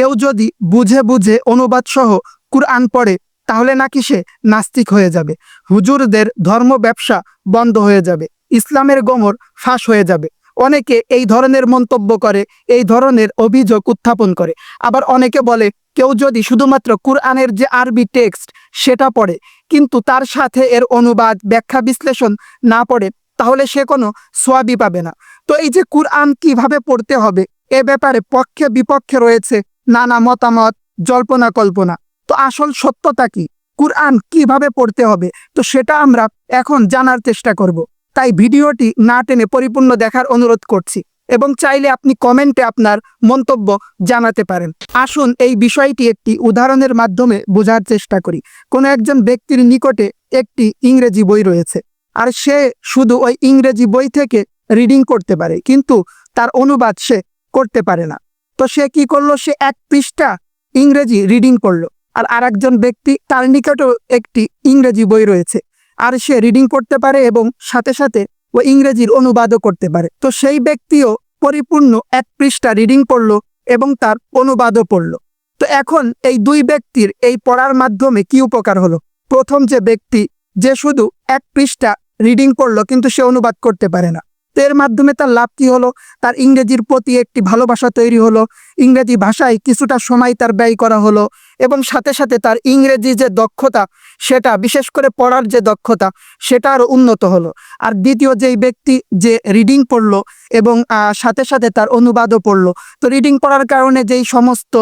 কেউ যদি বুঝে বুঝে অনুবাদ সহ কুরআন পড়ে, তাহলে নাকি সে নাস্তিক হয়ে যাবে। হুজুরদের ধর্ম ব্যবসা বন্ধ হয়ে যাবে। ইসলামের গোমর ফাঁস হয়ে যাবে। অনেকে এই ধরনের মন্তব্য করে, এই ধরনের অভিযোগ উত্থাপন করে। আবার অনেকে বলে, কেউ যদি শুধুমাত্র কুরআনের যে আরবি টেক্সট, সেটা পড়ে, কিন্তু তার সাথে এর অনুবাদ, ব্যাখ্যা, বিশ্লেষণ না পড়ে, তাহলে সে কোনো সোয়াবি পাবে না। তো এই যে কুরআন কীভাবে পড়তে হবে, এ ব্যাপারে পক্ষে বিপক্ষে রয়েছে নানা মতামত, জল্পনা, কল্পনা। তো আসল সত্যতা কি? কুরআন কীভাবে পড়তে হবে? তো সেটা আমরা এখন জানার চেষ্টা করব। তাই ভিডিওটি না টেনে পরিপূর্ণ দেখার অনুরোধ করছি এবং চাইলে আপনি কমেন্টে আপনার মন্তব্য জানাতে পারেন। আসুন এই বিষয়টি একটি উদাহরণের মাধ্যমে বোঝার চেষ্টা করি। কোনো একজন ব্যক্তির নিকটে একটি ইংরেজি বই রয়েছে আর সে শুধু ওই ইংরেজি বই থেকে রিডিং করতে পারে, কিন্তু তার অনুবাদ সে করতে পারে না। তো সে কি করল? সে এক পৃষ্ঠা ইংরেজি রিডিং করল। আর আরেকজন ব্যক্তি, তার নিকটেও একটি ইংরেজি বই রয়েছে। আর সে রিডিং করতে পারে এবং সাথে সাথে ও ইংরেজির অনুবাদও করতে পারে। তো সেই ব্যক্তিও পরিপূর্ণ এক পৃষ্ঠা রিডিং পড়ল এবং তার অনুবাদও পড়ল। তো এখন এই দুই ব্যক্তির এই পড়ার মাধ্যমে কি উপকার হলো? প্রথম যে ব্যক্তি, যে শুধু এক পৃষ্ঠা রিডিং করল, কিন্তু সে অনুবাদ করতে পারে না। এর মাধ্যমে তার লাভ কি হলো? তার ইংরেজির প্রতি একটি ভালোবাসা তৈরি হলো। ইংরেজি ভাষায় কিছুটা সময় তার ব্যয় করা হলো এবং সাথে সাথে তার ইংরেজি যে দক্ষতা, সেটা বিশেষ করে পড়ার যে দক্ষতা, সেটা আরও উন্নত হলো। আর দ্বিতীয় যেই ব্যক্তি যে রিডিং পড়ল এবং সাথে সাথে তার অনুবাদও পড়ল। তো রিডিং পড়ার কারণে যেই সমস্ত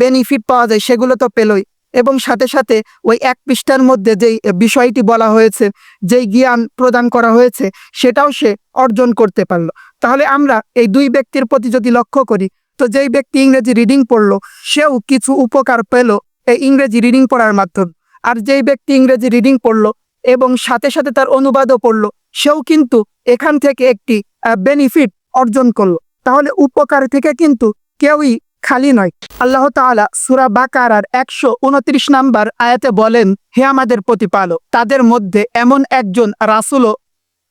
বেনিফিট পাওয়া যায় সেগুলো তো পেলই। এবং সাথে সাথে ওই এক পৃষ্ঠার মধ্যে যেই বিষয়টি বলা হয়েছে, যেই জ্ঞান প্রদান করা হয়েছে, সেটাও সে অর্জন করতে পারল। তাহলে আমরা এই দুই ব্যক্তির প্রতি যদি লক্ষ্য করি, তো যেই ব্যক্তি ইংরেজি রিডিং পড়ল, সেও কিছু উপকার পেল এই ইংরেজি রিডিং পড়ার মাধ্যমে। আর যেই ব্যক্তি ইংরেজি রিডিং পড়ল এবং সাথে সাথে তার অনুবাদও পড়ল, সেও কিন্তু এখান থেকে একটি বেনিফিট অর্জন করল। তাহলে উপকার থেকে কিন্তু কেউই খালি নয়। আল্লাহ তাআলা সুরা বাকারার একশো উনত্রিশ নাম্বার আয়াতে বলেন, হে আমাদের প্রতিপালক, তাদের মধ্যে এমন একজন রাসুলও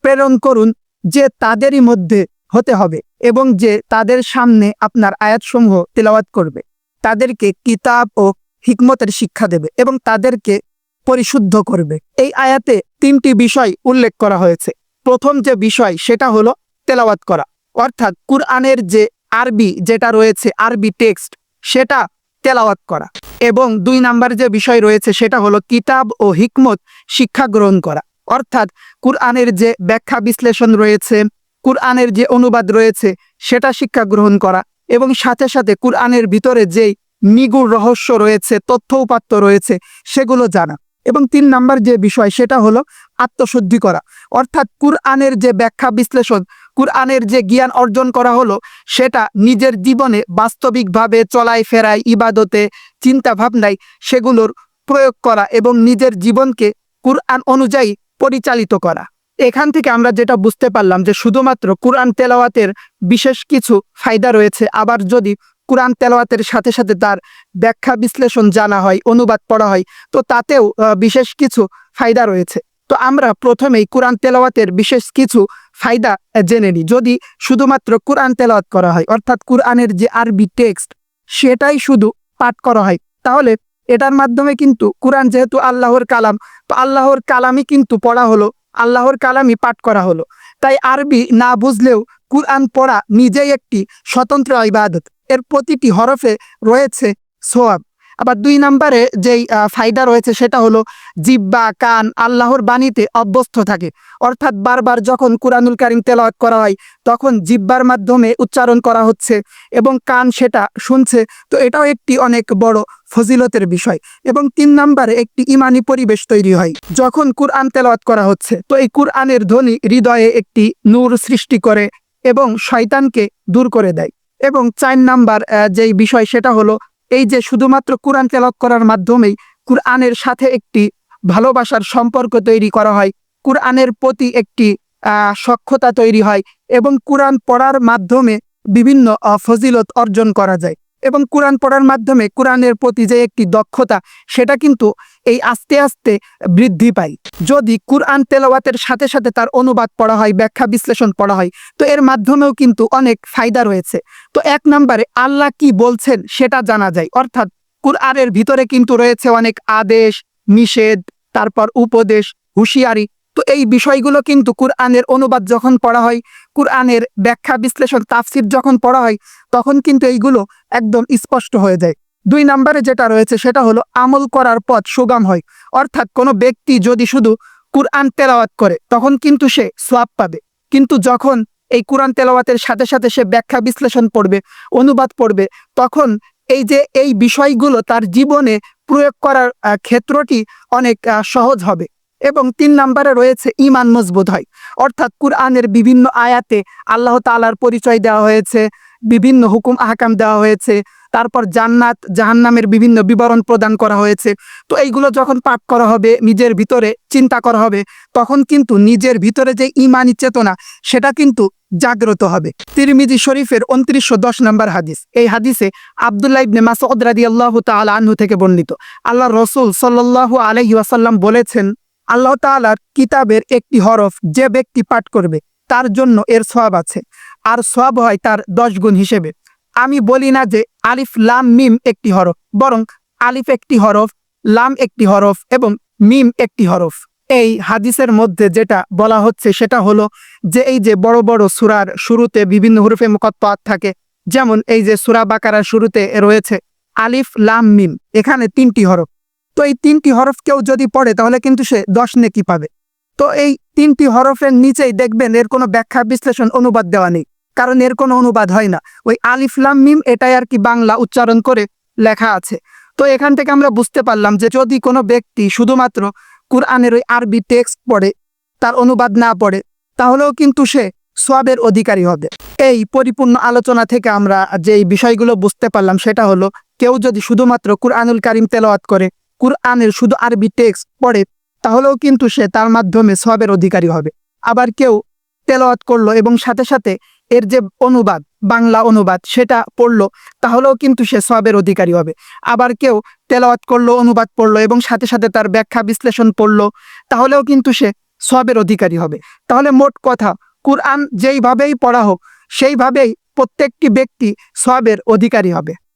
প্রেরণ করুন যে তাদেরই মধ্যে হতে হবে এবং যে তাদের সামনে আপনার আয়াতসমূহ তেলাওয়াত করবে। তাদেরকে কিতাব ও হিকমতের শিক্ষা দেবে এবং তাদেরকে পরিশুদ্ধ করবে। এই আয়াতে তিনটি বিষয় উল্লেখ করা হয়েছে। প্রথম যে বিষয়, সেটা হলো তেলাওয়াত করা। অর্থাৎ কুরআনের যে আরবি যেটা রয়েছে, আরবি টেক্সট সেটা তেলাওয়াত করা। এবং দুই নাম্বার যে বিষয় রয়েছে, সেটা হলো কিতাব ও হিকমত শিক্ষা গ্রহণ করা। অর্থাৎ কুরআনের যে ব্যাখ্যা বিশ্লেষণ রয়েছে, কুরআনের যে অনুবাদ রয়েছে, সেটা শিক্ষা গ্রহণ করা। এবং সাথে সাথে কুরআনের ভিতরে যেই নিগুড় রহস্য রয়েছে, তথ্য উপাত্ত রয়েছে, সেগুলো জানা। এবং তিন নাম্বার যে বিষয় সেটা হলো আত্মশুদ্ধি করা। অর্থাৎ কুরআনের যে ব্যাখ্যা বিশ্লেষণ, কুরআনের যে জ্ঞান অর্জন করা হলো, সেটা নিজের জীবনে বাস্তবিকভাবে চলায় ফেরায়, ইবাদতে চিন্তা ভাবনায় সেগুলোর প্রয়োগ করা এবং নিজের জীবনকে কুরআন অনুযায়ী পরিচালিত করা। এখান থেকে আমরা যেটা বুঝতে পারলাম যে শুধুমাত্র কুরআন তেলাওয়াতের বিশেষ কিছু ফায়দা রয়েছে। আবার যদি কুরআন তেলাওয়াতের সাথে সাথে তার ব্যাখ্যা বিশ্লেষণ জানা হয়, অনুবাদ পড়া হয়। তো তাতেও বিশেষ কিছু ফায়দা রয়েছে। তো আমরা প্রথমেই কোরআন তেলাওয়াতের বিশেষ কিছু ফায়দা জেনে নিই। যদি শুধুমাত্র কোরআন তেলাওয়াত করা হয়, অর্থাৎ কোরআনের যে আরবি টেক্সট, সেটাই শুধু পাঠ করা হয়, তাহলে এটার মাধ্যমে কিন্তু কোরআন যেহেতু আল্লাহর কালাম, তো আল্লাহর কালামই কিন্তু পড়া হলো, আল্লাহর কালামই পাঠ করা হলো। তাই আরবি না বুঝলেও কোরআন পড়া নিজেই একটি স্বতন্ত্র ইবাদত। এর প্রতিটি হরফে রয়েছে সোয়াব। আবার দুই নম্বরে যেই ফায়দা রয়েছে সেটা হলো জিব্বা, কান আল্লাহর বাণীতে অভ্যস্ত থাকে। অর্থাৎ বারবার যখন কুরআনুল কারিম তেলাওয়াত করা হয়, তখন জিব্বার মাধ্যমে উচ্চারণ করা হচ্ছে এবং কান সেটা শুনছে। তো এটাও একটি অনেক বড় ফজিলতের বিষয়। এবং তিন নম্বরে একটি ইমানি পরিবেশ তৈরি হয়, যখন কুরআন তেলাওয়াত করা হচ্ছে। তো এই কুরআনের ধ্বনি হৃদয়ে একটি নূর সৃষ্টি করে এবং শয়তানকে দূর করে দেয়। এবং চার নাম্বার যেই বিষয় সেটা হলো এই যে শুধুমাত্র কোরআন তেলক করার মাধ্যমেই কুরআনের সাথে একটি ভালোবাসার সম্পর্ক তৈরি করা হয়, কুরআনের প্রতি একটি সক্ষতা তৈরি হয় এবং কোরআন পড়ার মাধ্যমে বিভিন্ন ফজিলত অর্জন করা যায়। এবং কোরআন পড়ার মাধ্যমে কোরআনের প্রতি যে একটি দক্ষতা, সেটা কিন্তু এই আস্তে আস্তে বৃদ্ধি পায়। যদি কোরআন তেলাওয়াতের সাথে সাথে তার অনুবাদ পড়া হয়, ব্যাখ্যা বিশ্লেষণ পড়া হয়, তো এর মাধ্যমেও কিন্তু অনেক ফায়দা রয়েছে। তো এক নম্বরে, আল্লাহ কি বলছেন সেটা জানা যায়। অর্থাৎ কুরআনের ভিতরে কিন্তু রয়েছে অনেক আদেশ, নিষেধ, তারপর উপদেশ, হুঁশিয়ারি তো এই বিষয়গুলো কিন্তু কুরআনের অনুবাদ যখন পড়া হয়, কুরআনের ব্যাখ্যা, বিশ্লেষণ, তাফসির যখন পড়া হয়, তখন কিন্তু এইগুলো একদম স্পষ্ট হয়ে যায়। দুই নম্বরে যেটা রয়েছে সেটা হলো আমল করার পথ সুগম হয়। অর্থাৎ কোনো ব্যক্তি যদি শুধু কুরআন তেলাওয়াত করে, তখন কিন্তু সে সোয়াব পাবে। কিন্তু যখন এই কোরআন তেলাওয়াতের সাথে সাথে সে ব্যাখ্যা, বিশ্লেষণ পড়বে, অনুবাদ পড়বে, তখন এই যে এই বিষয়গুলো তার জীবনে প্রয়োগ করার ক্ষেত্রটি অনেক সহজ হবে। এবং তিন নম্বরে রয়েছে ইমান মজবুত হয়। অর্থাৎ কুরআনের বিভিন্ন আয়াতে আল্লাহ তালার পরিচয় দেওয়া হয়েছে, বিভিন্ন হুকুম, আহকাম দেওয়া হয়েছে, তারপর জান্নাত, জাহান্নামের বিভিন্ন বিবরণ প্রদান করা হয়েছে। তো এইগুলো যখন পাঠ করা হবে, নিজের ভিতরে চিন্তা করা হবে, তখন কিন্তু নিজের ভিতরে যে ইমানি চেতনা, সেটা কিন্তু জাগ্রত হবে। তিরমিজি শরীফের উনত্রিশশো দশ নম্বর হাদিস। এই হাদিসে আবদুল্লাহ ইবনে মাসউদ রাদিয়াল্লাহু তাআলা আনহু থেকে বর্ণিত। আল্লাহ রসুল সাল্লাল্লাহু আলাইহি ওয়াসাল্লাম বলেছেন আল্লাহ তাআলার কিতাবের একটি হরফ যে ব্যক্তি পাঠ করবে, তার জন্য এর সওয়াব আছে। আর সওয়াব হয় তার দশ গুণ হিসেবে। আমি বলি না যে আলিফ, লাম, মিম একটি হরফ, বরং আলিফ একটি হরফ, লাম একটি হরফ এবং মিম একটি হরফ। এই হাদিসের মধ্যে যেটা বলা হচ্ছে সেটা হলো যে এই যে বড় বড় সুরার শুরুতে বিভিন্ন হুরুফে মুকত্তাত থাকে, যেমন এই যে সুরা বাকারার শুরুতে রয়েছে আলিফ, লাম, মিম। এখানে তিনটি হরফ। তো এই তিনটি হরফ কেউ যদি পড়ে, তাহলে কিন্তু সে দশ নেকি পাবে। তো এই তিনটি হরফের নিচেই দেখবেন এর কোনো ব্যাখ্যা, বিশ্লেষণ, অনুবাদ দেওয়া নেই। কারণ এর কোনো অনুবাদ হয় না। ওই আলিফলাম মিম এটাই আর কি বাংলা উচ্চারণ করে লেখা আছে। তো এখান থেকে আমরা বুঝতে পারলাম যে যদি কোনো ব্যক্তি শুধুমাত্র কুরআনের ওই আরবি টেক্সট পড়ে, তার অনুবাদ না পড়ে, তাহলেও কিন্তু সে সোয়াবের অধিকারী হবে। এই পরিপূর্ণ আলোচনা থেকে আমরা যে এই বিষয়গুলো বুঝতে পারলাম, সেটা হলো কেউ যদি শুধুমাত্র কুরআনুল কারিম তেলাওয়াত করে কুরআনের শুধু আরবি টেক্সট পড়ে, তাহলেও কিন্তু সে তার মাধ্যমে সোয়াবের অধিকারী হবে। আবার কেউ তেলাওয়াত করল এবং সাথে সাথে এর যে অনুবাদ, বাংলা অনুবাদ, সেটা পড়ল, তাহলেও কিন্তু সে সবের অধিকারী হবে। আবার কেউ তেলাওয়াত করল, অনুবাদ পড়ল এবং সাথে সাথে তার ব্যাখ্যা বিশ্লেষণ পড়ল, তাহলেও কিন্তু সে সবের অধিকারী হবে। তাহলে মোট কথা, কুরআন যেইভাবেই পড়া হোক, সেইভাবেই প্রত্যেকটি ব্যক্তি সবের অধিকারী হবে।